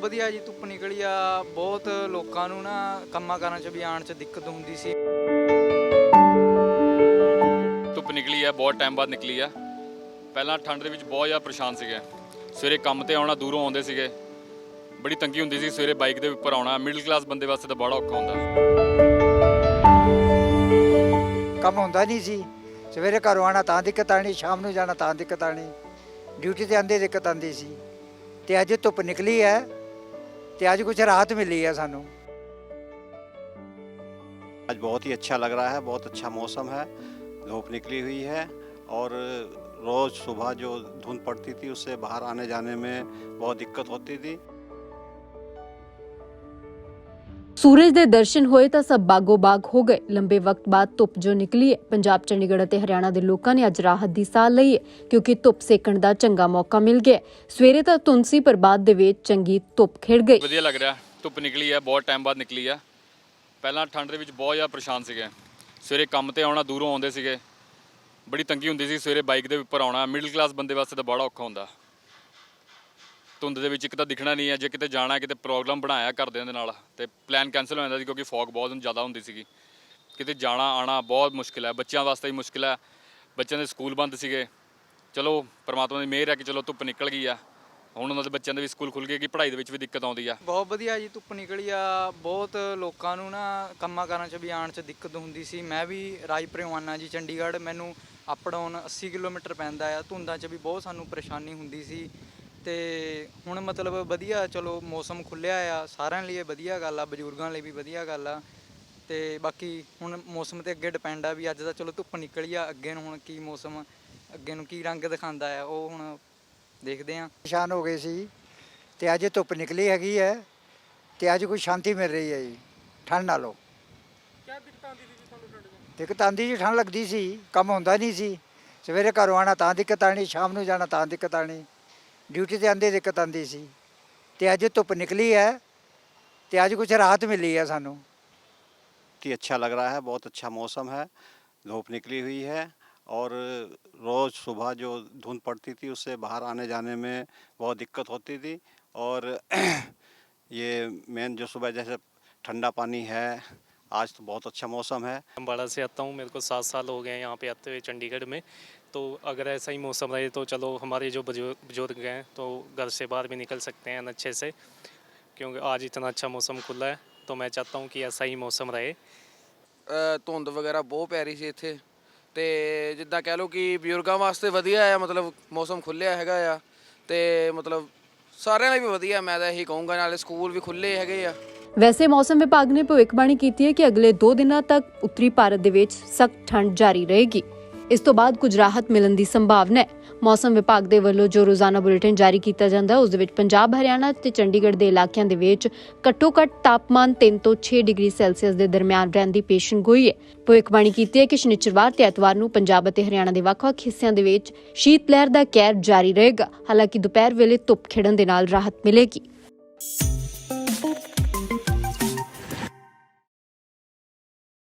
ਵਧੀਆ ਜੀ ਧੁੱਪ ਨਿਕਲੀ ਆ। ਬਹੁਤ ਲੋਕਾਂ ਨੂੰ ਨਾ ਕੰਮਾਂ ਕਾਰਾਂ 'ਚ ਵੀ ਆਉਣ 'ਚ ਦਿੱਕਤ ਹੁੰਦੀ ਸੀ। ਧੁੱਪ ਨਿਕਲੀ ਆ ਬਹੁਤ ਟਾਈਮ ਬਾਅਦ ਨਿਕਲੀ ਆ। ਪਹਿਲਾਂ ਠੰਡ ਦੇ ਵਿੱਚ ਬਹੁਤ ਜ਼ਿਆਦਾ ਪਰੇਸ਼ਾਨ ਸੀਗੇ। ਸਵੇਰੇ ਕੰਮ ਤੇ ਆਉਣਾ ਦੂਰੋਂ ਆਉਂਦੇ ਸੀਗੇ। ਬੜੀ ਤੰਗੀ ਹੁੰਦੀ ਸੀ ਸਵੇਰੇ ਬਾਈਕ ਦੇ ਉੱਪਰ ਆਉਣਾ। ਮਿਡਲ ਕਲਾਸ ਬੰਦੇ ਵਾਸਤੇ ਤਾਂ ਬੜਾ ਔਖਾ ਹੁੰਦਾ। ਕੰਮ ਹੁੰਦਾ ਨਹੀਂ ਸੀ। ਸਵੇਰੇ ਘਰੋਂ ਆਉਣਾ ਤਾਂ ਦਿੱਕਤ ਆਣੀ ਸ਼ਾਮ ਨੂੰ ਜਾਣਾ ਤਾਂ ਦਿੱਕਤ ਆਣੀ ਡਿਊਟੀ ਤੇ ਆਂਦੇ ਦਿੱਕਤ ਆਂਦੀ ਸੀ। ਤੇ ਅੱਜ ਧੁੱਪ ਨਿਕਲੀ ਹੈ। ਤੇ ਅੱਜ ਕੁਝ ਰਾਹਤ ਮਿਲੀ ਹੈ ਸਾਨੂੰ आज बहुत ही अच्छा लग रहा है बहुत अच्छा मौसम है धूप निकली हुई है और रोज़ सुबह जो धुंध पड़ती थी उससे बाहर आने जाने में बहुत दिक्कत होती थी ਸੂਰਜ ਦੇ ਦਰਸ਼ਨ ਹੋਏ ਤਾਂ ਸਭ ਬਾਗੋ ਬਾਗ ਹੋ ਗਏ। ਲੰਬੇ ਵਕਤ ਬਾਅਦ ਧੁੱਪ ਜੋ ਨਿਕਲੀ ਹੈ, ਪੰਜਾਬ, ਚੰਡੀਗੜ੍ਹ ਅਤੇ ਹਰਿਆਣਾ ਦੇ ਲੋਕਾਂ ਨੇ ਅੱਜ ਰਾਹਤ ਦੀ ਸਾਹ ਲਈ ਹੈ, ਕਿਉਂਕਿ ਧੁੱਪ ਸੇਕਣ ਦਾ ਚੰਗਾ ਮੌਕਾ ਮਿਲ ਗਿਆ ਸਵੇਰੇ ਤਾਂ ਧੁੰਦ ਸੀ ਪਰ ਬਾਅਦ ਦੇ ਵਿੱਚ ਚੰਗੀ ਧੁੱਪ ਖਿੜ ਗਈ। ਵਧੀਆ ਲੱਗ ਰਿਹਾ, ਧੁੱਪ ਨਿਕਲੀ ਹੈ, ਬਹੁਤ ਟਾਈਮ ਬਾਅਦ ਨਿਕਲੀ ਆ। ਪਹਿਲਾਂ ਠੰਡ ਦੇ ਵਿੱਚ ਬਹੁਤ ਜ਼ਿਆਦਾ ਪਰੇਸ਼ਾਨ ਸੀਗੇ। ਸਵੇਰੇ ਕੰਮ ਤੇ ਆਉਣਾ, ਦੂਰੋਂ ਆਉਂਦੇ ਸੀਗੇ। ਬੜੀ ਤੰਗੀ ਹੁੰਦੀ ਸੀ, ਸਵੇਰੇ ਬਾਈਕ ਦੇ ਉੱਪਰ ਆਉਣਾ। ਮਿਡਲ ਕਲਾਸ ਬੰਦੇ ਵਾਸਤੇ ਤਾਂ ਬੜਾ ਔਖਾ ਹੁੰਦਾ। ਧੁੰਦ ਦੇ ਵਿੱਚ ਇੱਕ ਤਾਂ ਦਿਖਣਾ ਨਹੀਂ ਹੈ, ਜੇ ਕਿਤੇ ਜਾਣਾ ਕਿਤੇ ਪ੍ਰੋਗਰਾਮ ਬਣਾਇਆ ਘਰਦਿਆਂ ਦੇ ਨਾਲ, ਤੇ ਪਲਾਨ ਕੈਨਸਲ ਹੋ ਜਾਂਦਾ ਸੀ ਕਿਉਂਕਿ ਫੌਗ ਬਹੁਤ ਜ਼ਿਆਦਾ ਹੁੰਦੀ ਸੀਗੀ। ਕਿਤੇ ਜਾਣਾ ਆਣਾ ਬਹੁਤ ਮੁਸ਼ਕਿਲ ਹੈ, ਬੱਚਿਆਂ ਵਾਸਤੇ ਵੀ ਮੁਸ਼ਕਿਲ ਹੈ, ਬੱਚਿਆਂ ਦੇ ਸਕੂਲ ਬੰਦ ਸੀਗੇ। ਚਲੋ, ਪਰਮਾਤਮਾ ਦੀ ਮਿਹਰ ਹੈ ਕਿ ਚਲੋ ਧੁੱਪ ਨਿਕਲ ਗਈ ਆ। ਹੁਣ ਉਹਨਾਂ ਦੇ ਬੱਚਿਆਂ ਦੇ ਵੀ ਸਕੂਲ ਖੁੱਲ ਗਏ ਕਿ ਪੜ੍ਹਾਈ ਦੇ ਵਿੱਚ ਵੀ ਦਿੱਕਤ ਆਉਂਦੀ ਆ। ਬਹੁਤ ਵਧੀਆ ਜੀ, ਧੁੱਪ ਨਿਕਲੀ ਆ। ਬਹੁਤ ਲੋਕਾਂ ਨੂੰ ਨਾ ਕੰਮਾਂ ਕਾਰਾਂ 'ਚ ਵੀ ਆਉਣ 'ਚ ਦਿੱਕਤ ਹੁੰਦੀ ਸੀ। ਮੈਂ ਵੀ ਰਾਜਪੁਰੋਂ ਜੀ, ਚੰਡੀਗੜ੍ਹ। ਮੈਨੂੰ ਅਪ ਡਾਊਨ 80 ਕਿਲੋਮੀਟਰ ਪੈਂਦਾ ਆ। ਧੁੰਦਾਂ 'ਚ ਵੀ ਬਹੁਤ ਸਾਨੂੰ ਪਰੇਸ਼ਾਨੀ ਹੁੰਦੀ ਸੀ। ਤੇ ਹੁਣ ਮਤਲਬ ਵਧੀਆ ਚਲੋ ਮੌਸਮ ਖੁੱਲਿਆ ਆ ਸਾਰਿਆਂ ਲਈ ਇਹ ਵਧੀਆ ਗੱਲ ਆ ਬਜ਼ੁਰਗਾਂ ਲਈ ਵੀ ਵਧੀਆ ਗੱਲ ਆ। ਤੇ ਬਾਕੀ ਹੁਣ ਮੌਸਮ ਤੇ ਅੱਗੇ ਡਿਪੈਂਡ ਆ ਵੀ ਅੱਜ ਤਾਂ ਚਲੋ ਧੁੱਪ ਨਿਕਲੀ ਆ ਅੱਗੇ ਨੂੰ ਹੁਣ ਕੀ ਮੌਸਮ ਅੱਗੇ ਨੂੰ ਕੀ ਰੰਗ ਦਿਖਾਉਂਦਾ ਆ ਉਹ ਹੁਣ ਦੇਖਦੇ ਆ। ਪਰੇਸ਼ਾਨ ਹੋ ਗਏ ਸੀ ਤੇ ਅੱਜ ਧੁੱਪ ਨਿਕਲੀ ਹੈਗੀ ਹੈ ਤੇ ਅੱਜ ਕੋਈ ਸ਼ਾਂਤੀ ਮਿਲ ਰਹੀ ਹੈ ਜੀ ਠੰਡ ਨਾਲੋਂ। ਦਿੱਕਤ ਆਂਦੀ ਜੀ ਠੰਡ ਲੱਗਦੀ ਸੀ ਕੰਮ ਹੁੰਦਾ ਨਹੀਂ ਸੀ। ਸਵੇਰੇ ਘਰੋਂ ਆਉਣਾ ਤਾਂ ਦਿੱਕਤ ਆਣੀ ਸ਼ਾਮ ਨੂੰ ਜਾਣਾ ਤਾਂ ਦਿੱਕਤ ਆਣੀ ਡਿਊਟੀ ਤੇ ਆਂਦੇ ਦਿੱਕਤ ਆਂਦੀ ਸੀ ਤੇ ਅੱਜ ਧੁੱਪ ਨਿਕਲੀ ਹੈ ਤੇ ਅੱਜ ਕੁਝ ਰਾਹਤ ਮਿਲੀ ਹੈ ਸਾਨੂੰ कि अच्छा लग रहा है बहुत अच्छा मौसम है धूप निकली हुई है और रोज़ सुबह जो धुंध पड़ती थी उससे बाहर आने जाने में बहुत दिक्कत होती थी और ये मेन जो सुबह जैसे ठंडा पानी है आज तो बहुत अच्छा मौसम है अम्बाड़ा से आता हूँ मेरे को सात साल हो गए हैं यहाँ पे आते हुए चंडीगढ़ में तो अगर ऐसा ही मौसम रहे तो चलो हमारे जो बुजुर्ग बुजुर्ग हैं तो घर से बाहर भी निकल सकते हैं अच्छे से क्योंकि आज इतना अच्छा मौसम खुला है तो मैं चाहता हूँ कि ऐसा ही मौसम रहे ਅ, ਧੁੰਦ ਵਗੈਰਾ ਬਹੁਤ ਪੈ ਰਹੀ ਸੀ ਇੱਥੇ ਤੇ ਜਿੱਦਾਂ ਕਹਿ ਲਓ ਕਿ ਬਜ਼ੁਰਗਾਂ ਵਾਸਤੇ ਵਧੀਆ ਆ ਮਤਲਬ ਮੌਸਮ ਖੁੱਲਿਆ ਹੈਗਾ ਆ ਤੇ ਮਤਲਬ ਸਾਰਿਆਂ ਲਈ ਵੀ ਵਧੀਆ ਮੈਂ ਤਾਂ ਇਹੀ ਕਹੂੰਗਾ ਨਾਲੇ ਸਕੂਲ ਵੀ ਖੁੱਲੇ ਹੈਗੇ ਆ ਵੈਸੇ ਮੌਸਮ ਵਿਭਾਗ ਨੇ ਭਵਿੱਖਬਾਣੀ ਕੀਤੀ ਹੈ ਕਿ ਅਗਲੇ 2 ਦਿਨਾਂ ਤੱਕ ਉੱਤਰੀ ਭਾਰਤ ਦੇ ਵਿੱਚ ਸਖਤ ਠੰਡ ਜਾਰੀ ਰਹੇਗੀ ਇਸ ਤੋਂ ਬਾਅਦ ਕੁਝ ਰਾਹਤ ਮਿਲਣ ਦੀ ਸੰਭਾਵਨਾ ਹੈ। ਮੌਸਮ ਵਿਭਾਗ ਦੇ ਵੱਲੋਂ ਜੋ ਰੋਜ਼ਾਨਾ ਬੁਲੇਟਿਨ ਜਾਰੀ ਕੀਤਾ ਜਾਂਦਾ ਹੈ ਉਸ ਦੇ ਵਿੱਚ ਪੰਜਾਬ, ਹਰਿਆਣਾ ਤੇ ਚੰਡੀਗੜ੍ਹ ਦੇ ਇਲਾਕਿਆਂ ਦੇ ਵਿੱਚ ਘੱਟੋ-ਘੱਟ ਤਾਪਮਾਨ 3 ਤੋਂ 6 ਡਿਗਰੀ ਸੈਲਸੀਅਸ ਦੇ ਦਰਮਿਆਨ ਰਹਿਣ ਦੀ ਪੇਸ਼ਨਗੋਈ ਹੈ। ਭਵਿੱਖਬਾਣੀ ਕੀਤੀ ਹੈ ਕਿ ਸ਼ਨੀਚਰਵਾਰ ਤੇ ਐਤਵਾਰ ਨੂੰ ਪੰਜਾਬ ਅਤੇ ਹਰਿਆਣਾ ਦੇ ਵੱਖ-ਵੱਖ ਹਿੱਸਿਆਂ ਦੇ ਵਿੱਚ ਸ਼ੀਤ ਲਹਿਰ ਦਾ ਕਹਿਰ ਜਾਰੀ ਰਹੇਗਾ। ਹਾਲਾਂਕਿ ਦੁਪਹਿਰ ਵੇਲੇ ਧੁੱਪ ਖਿੜਨ ਦੇ ਨਾਲ ਰਾਹਤ ਮਿਲੇਗੀ।